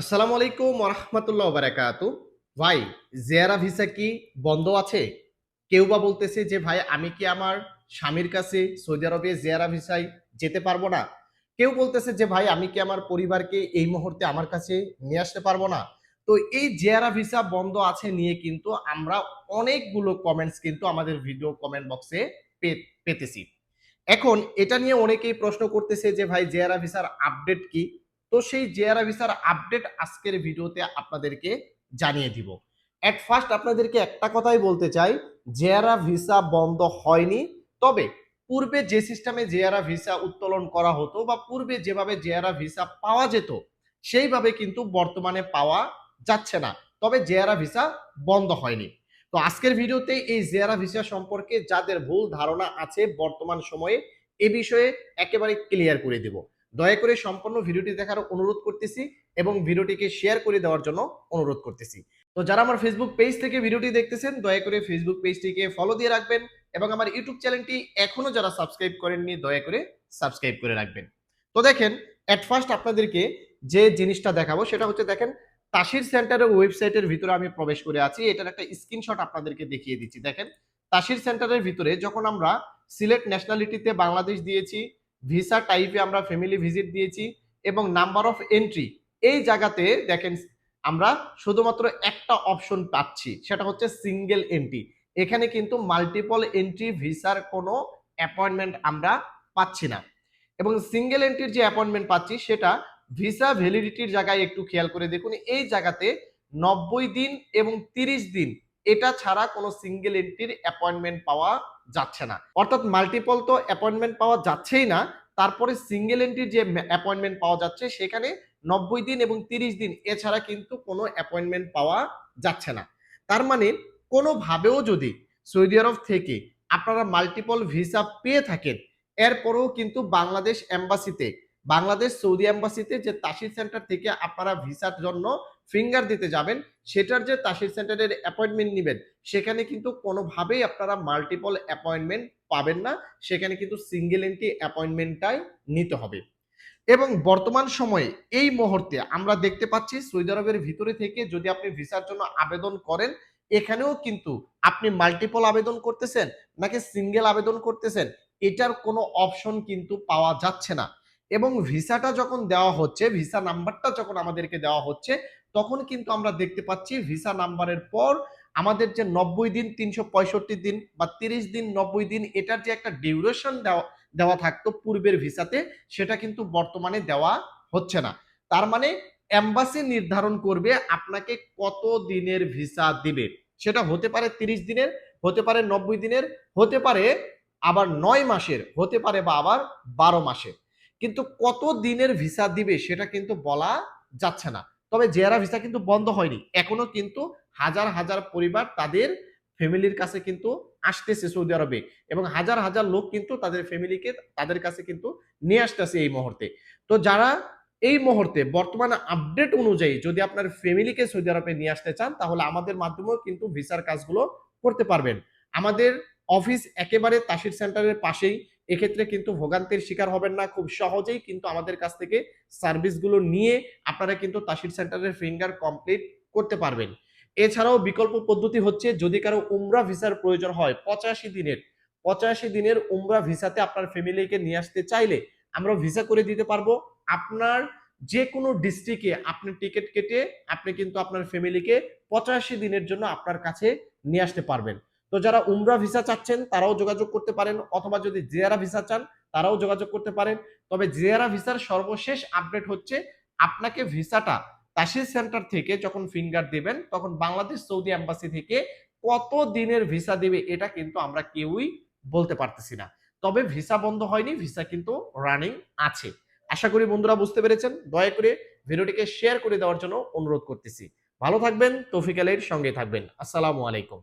আসসালামু আলাইকুম রহমতুল্লাহ বারাকাত ভাই, জেয়ারা ভিসা কি বন্ধ আছে? কেউ বা বলতেছে যে, ভাই, আমি কি আমার স্বামীর কাছে সৌদি আরবে জেয়ারা ভিসায় যেতে পারব না? কেউ বলতেছে যে, ভাই, আমি কি আমার পরিবারকে এই মুহূর্তে আমার কাছে নিয়ে আসতে পারব না? তো এই জেয়ারা ভিসা বন্ধ আছে নিয়ে কিন্তু আমরা অনেকগুলো কমেন্টস কিন্তু আমাদের ভিডিও কমেন্ট বক্সে পেতেছি। এখন এটা নিয়ে অনেকেই প্রশ্ন করতেছে যে, ভাই, জেয়ারা ভিসার আপডেট কি? তো সেই জেআরআ ভিসার আপডেট আজকের ভিডিওতে আপনাদেরকে জানিয়ে দিব। এট ফার্স্ট আপনাদেরকে একটা কথাই বলতে চাই জেআরআ ভিসা বন্ধ হয়নি, তবে পূর্বে যে সিস্টেমে জেআরআ ভিসা উত্তোলন করা হতো বা পূর্বে যেভাবে জেআরআ ভিসা পাওয়া যেত, সেইভাবে কিন্তু বর্তমানে পাওয়া যাচ্ছে না। তবে জেআরআ ভিসা বন্ধ হয়নি। তো আজকের ভিডিওতে এই জেআরআ ভিসা সম্পর্কে যাদের ভুল ধারণা আছে বর্তমান সময়ে, এ বিষয়ে একেবারে ক্লিয়ার করে দেব। দয়া করে সম্পূর্ণ ভিডিওটি দেখার অনুরোধ করতেছি এবং ভিডিওটিকে শেয়ার করে দেওয়ার জন্য অনুরোধ করতেছি। তো যারা আমার ফেসবুক পেজ থেকে ভিডিওটি দেখতেছেন, দয়া করে ফেসবুক পেজটিকে ফলো দিয়ে রাখবেন এবং আমার ইউটিউব চ্যানেলটি এখনও যারা সাবস্ক্রাইব করেননি, দয়া করে সাবস্ক্রাইব করে রাখবেন। তো দেখেন অ্যাট ফার্স্ট আপনাদেরকে যে জিনিসটা দেখাবো সেটা হচ্ছে দেখেন, তাসির সেন্টারের ওয়েবসাইটের ভিতরে আমি প্রবেশ করে আছি। এটার একটা স্ক্রিনশট আপনাদেরকে দেখিয়ে দিচ্ছি। দেখেন, তাসির সেন্টারের ভিতরে যখন আমরা সিলেট ন্যাশনালিটিতে বাংলাদেশ দিয়েছি ভিসা টাইপে আমরা ফ্যামিলি ভিজিট দিয়েছি এবং নাম্বার অফ এন্ট্রি এই জায়গাতে দেখেন আমরা শুধুমাত্র একটা অপশন পাচ্ছি, সেটা হচ্ছে সিঙ্গেল এন্ট্রি এখানে কিন্তু মাল্টিপল এন্ট্রি ভিসার কোনো অ্যাপয়েন্টমেন্ট আমরা পাচ্ছি না। এবং সিঙ্গেল এন্ট্রির যে অ্যাপয়েন্টমেন্ট পাচ্ছি, সেটা ভিসা ভ্যালিডিটির জায়গায় একটু খেয়াল করে দেখুন, এই জায়গাতে নব্বই দিন এবং তিরিশ দিন, এটা ছাড়া কোনো সিঙ্গেল এন্ট্রির অ্যাপয়েন্টমেন্ট পাওয়া যাচ্ছে না। অর্থাৎ মাল্টিপল তো অ্যাপয়েন্টমেন্ট পাওয়া যাচ্ছেই না, তারপরে সিঙ্গেল এন্ট্রির যে অ্যাপয়েন্টমেন্ট পাওয়া যাচ্ছে, সেখানে নব্বই দিন এবং তিরিশ দিন, এছাড়া কিন্তু কোনো অ্যাপয়েন্টমেন্ট পাওয়া যাচ্ছে না। তার মানে কোনোভাবেও যদি সৌদি আরব থেকে আপনারা মাল্টিপল ভিসা পেয়ে থাকেন, এরপরেও কিন্তু বাংলাদেশ এম্বাসিতে বাংলাদেশ সৌদি এম্বাসিতে যে তাসির সেন্টার থেকে আপনারা ভিসার জন্য ফিঙ্গার দিতে যাবেন, সেটার যে তাসির সেন্টারের অ্যাপয়েন্টমেন্ট নেবেন, সেখানে কিন্তু কোনোভাবেই আপনারা মাল্টিপল অ্যাপয়েন্টমেন্ট পাবেন না, সেখানে কিন্তু সিঙ্গেল এন্ট্রি অ্যাপয়েন্টমেন্টটাই নিতে হবে। এবং বর্তমান সময়ে এই মুহূর্তে আমরা দেখতে পাচ্ছি সৌদি আরবের ভিতরে থেকে যদি আপনি ভিসার জন্য আবেদন করেন, এখানেও কিন্তু আপনি মাল্টিপল আবেদন করতেছেন নাকি সিঙ্গেল আবেদন করতেছেন, এটার কোনো অপশন কিন্তু পাওয়া যাচ্ছে না। এবং ভিসাটা যখন দেওয়া হচ্ছে, ভিসা নাম্বারটা যখন আমাদেরকে দেওয়া হচ্ছে তখন কিন্তু আমরা দেখতে পাচ্ছি ভিসা নাম্বারের পর আমাদের যে নব্বই দিন, তিনশো পঁয়ষট্টি দিন বা তিরিশ দিন, নব্বই দিন, এটার যে একটা ডিউরেশন দেওয়া দেওয়া থাকতো পূর্বের ভিসাতে সেটা কিন্তু বর্তমানে দেওয়া হচ্ছে না। তার মানে এম্বাসি নির্ধারণ করবে আপনাকে কত দিনের ভিসা দিবে। সেটা হতে পারে তিরিশ দিনের, হতে পারে নব্বই দিনের, হতে পারে আবার নয় মাসের, হতে পারে বা আবার বারো মাসের। কিন্তু কত দিনের ভিসা দিবে সেটা কিন্তু বলা যাচ্ছে না। তবে জেয়ারা ভিসা কিন্তু বন্ধ হয়নি। এখনও কিন্তু হাজার হাজার পরিবার তাদের ফ্যামিলির কাছে কিন্তু আসতেছে সৌদি আরবে এবং হাজার হাজার লোক কিন্তু তাদের ফ্যামিলিকে তাদের কাছে কিন্তু নিয়ে আসতেছে এই মুহূর্তে। তো যারা এই মুহূর্তে বর্তমান আপডেট অনুযায়ী যদি আপনার ফ্যামিলিকে সৌদি আরবে নিয়ে আসতে চান, তাহলে আমাদের মাধ্যমেও কিন্তু ভিসার কাজগুলো করতে পারবেন। আমাদের অফিস একেবারে তাসির সেন্টারের পাশেই এক্ষেত্রে কিন্তু ভোগান্তির শিকার হবেন না, খুব সহজেই কিন্তু আমাদের কাছ থেকে সার্ভিসগুলো নিয়ে আপনারা কিন্তু তাসির সেন্টারের ফিঙ্গার কমপ্লিট করতে পারবেন। এছাড়াও বিকল্প পদ্ধতি হচ্ছে যদি কারও উমরা ভিসার প্রয়োজন হয়, পঁচাশি দিনের পঁচাশি দিনের উমরা ভিসাতে আপনার ফ্যামিলিকে নিয়ে আসতে চাইলে আমরা ভিসা করে দিতে পারব। আপনার যে কোনো ডিস্ট্রিক্টে আপনি টিকিট কেটে আপনি কিন্তু আপনার ফ্যামিলিকে পঁচাশি দিনের জন্য আপনার কাছে নিয়ে আসতে পারবেন। তো যারা উমরা ভিসা চাচ্ছেন, তারাও যোগাযোগ করতে পারেন, অথবা যদি জিয়ারা ভিসা চান, তারাও যোগাযোগ করতে পারেন। তবে জিয়ারা ভিসার সর্বশেষ আপডেট হচ্ছে, আপনাকে ভিসাটা তাসির সেন্টার থেকে যখন ফিঙ্গার দেবেন, তখন বাংলাদেশ সৌদি এম্বাসি থেকে কত দিনের ভিসা দেবে, এটা কিন্তু আমরা কেউই বলতে পারতেছি না। তবে ভিসা বন্ধ হয়নি, ভিসা কিন্তু রানিং আছে। আশা করি বন্ধুরা বুঝতে পেরেছেন, দয়া করে ভিডিওটিকে শেয়ার করে দেওয়ার জন্য অনুরোধ করতেছি। ভালো থাকবেন, তৌফিক আলীর সঙ্গে থাকবেন। আসসালামু আলাইকুম।